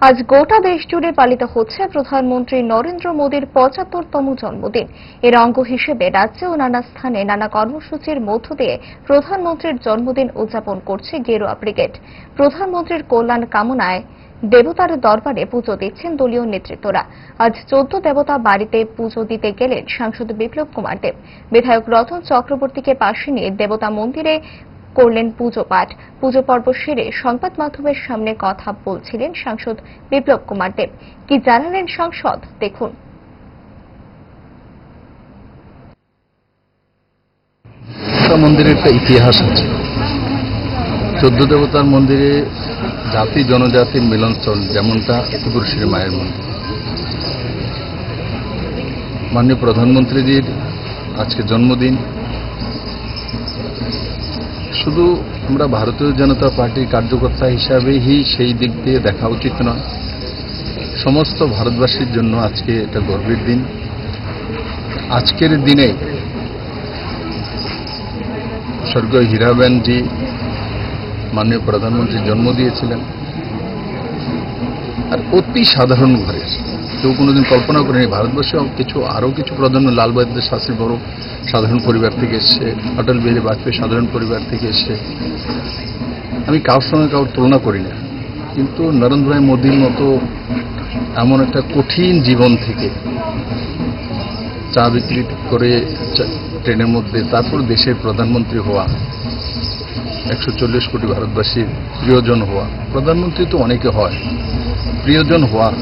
আজ গোটা দেশ জুড়ে পালিত হচ্ছে প্রধানমন্ত্রী নরেন্দ্র মোদীর পঁচাত্তরতম জন্মদিন। এর অঙ্গ হিসেবে রাজ্যে ও নানা স্থানে নানা কর্মসূচির মধ্য দিয়ে প্রধানমন্ত্রীর জন্মদিন উদযাপন করছে গেরুয়া ব্রিগেড। প্রধানমন্ত্রীর কল্যাণ কামনায় দেবতার দরবারে পুজো দিচ্ছেন দলীয় নেতৃত্বরা। আজ চোদ্দ দেবতা বাড়িতে পুজো দিতে গেলেন সাংসদ বিপ্লব কুমার দেব। বিধায়ক রতন চক্রবর্তীকে পাশে নিয়ে দেবতা মন্দিরে করলেন পুজো পাঠ পুজো পর্ব সেরে সংবাদ মাধ্যমের সামনে কথা বলছিলেন সাংসদ বিপ্লব কুমার দেব। কি জানালেন সাংসদ? দেখুন। মন্দিরের একটা ইতিহাস আছে। চোদ্দ দেবতার মন্দিরে জাতি, জনজাতির মিলনস্থল যেমনটা ত্রিপুরুষের মায়ের মন্দির। মাননীয় প্রধানমন্ত্রীজির আজকে জন্মদিন শুধু আমরা ভারতীয় জনতা পার্টির কার্যকর্তা হিসাবেই সেই দিক দিয়ে দেখা উচিত নয়। সমস্ত ভারতবাসীর জন্য আজকে এটা গর্বের দিন। আজকের দিনে স্বর্গীয় হীরাবেনজি, মাননীয় প্রধানমন্ত্রী জন্ম দিয়েছিলেন। আর অতি সাধারণ ঘরের কেউ কোনোদিন কল্পনা করেনি, ভারতবর্ষে কিছু, আরও কিছু প্রধান্য লাল বাহাদুর শাস্ত্রী বড় সাধারণ পরিবার থেকে এসছে, অটল বিহারী বাজপেয়ী সাধারণ পরিবার থেকে এসছে। আমি কারোর সঙ্গে কারোর তুলনা করি না। কিন্তু নরেন্দ্র ভাই মোদীর মতো এমন একটা কঠিন জীবন থেকে চা বিক্রি করে ট্রেনের মধ্যে, তারপর দেশের প্রধানমন্ত্রী হওয়া একশো চল্লিশ কোটি ভারতবাসীর প্রিয়জন হওয়া। প্রধানমন্ত্রী তো অনেকে হয়। প্রিয়জন হওয়া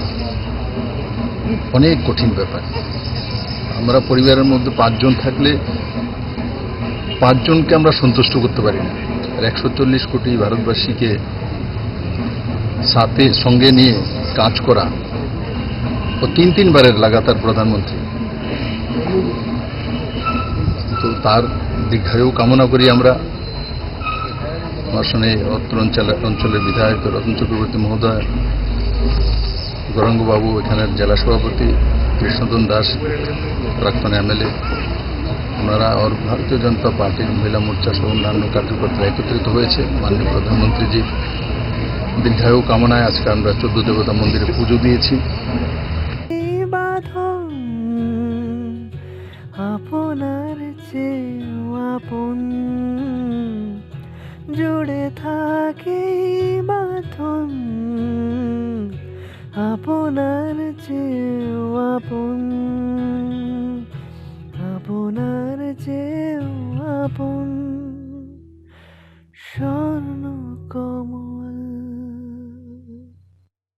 অনেক কঠিন ব্যাপার। আমরা পরিবারের মধ্যে পাঁচজন থাকলে পাঁচজনকে আমরা সন্তুষ্ট করতে পারি না। আর একশো চল্লিশ কোটি ভারতবাসীকে সাথে, সঙ্গে নিয়ে কাজ করা ও তিন তিনবারের লাগাতার প্রধানমন্ত্রী। তো তার দীর্ঘায়ু কামনা করি আমরা। সঙ্গে অত্র অঞ্চল অঞ্চলের বিধায়ক রতন চক্রবর্তী মহোদয়, গৌরাঙ্গবাবু, এখানের জেলা সভাপতি কৃষ্ণদন দাস, প্রাক্তন এমএলএ, ওনারা আর ভারতীয় জনতা পার্টির মহিলা মোর্চা সহ অন্যান্য কার্যকর্তারা একত্রিত হয়েছে। মাননীয় প্রধানমন্ত্রীজি, দীর্ঘায়ু কামনায় আজকে আমরা চোদ্দ দেবতা মন্দিরে পুজো দিয়েছি। আপনার চেয়েও আপন। জুড়ে থাকে মাথন। আপনার চেয়েও আপন। আপনার চেয়েও আপন। সব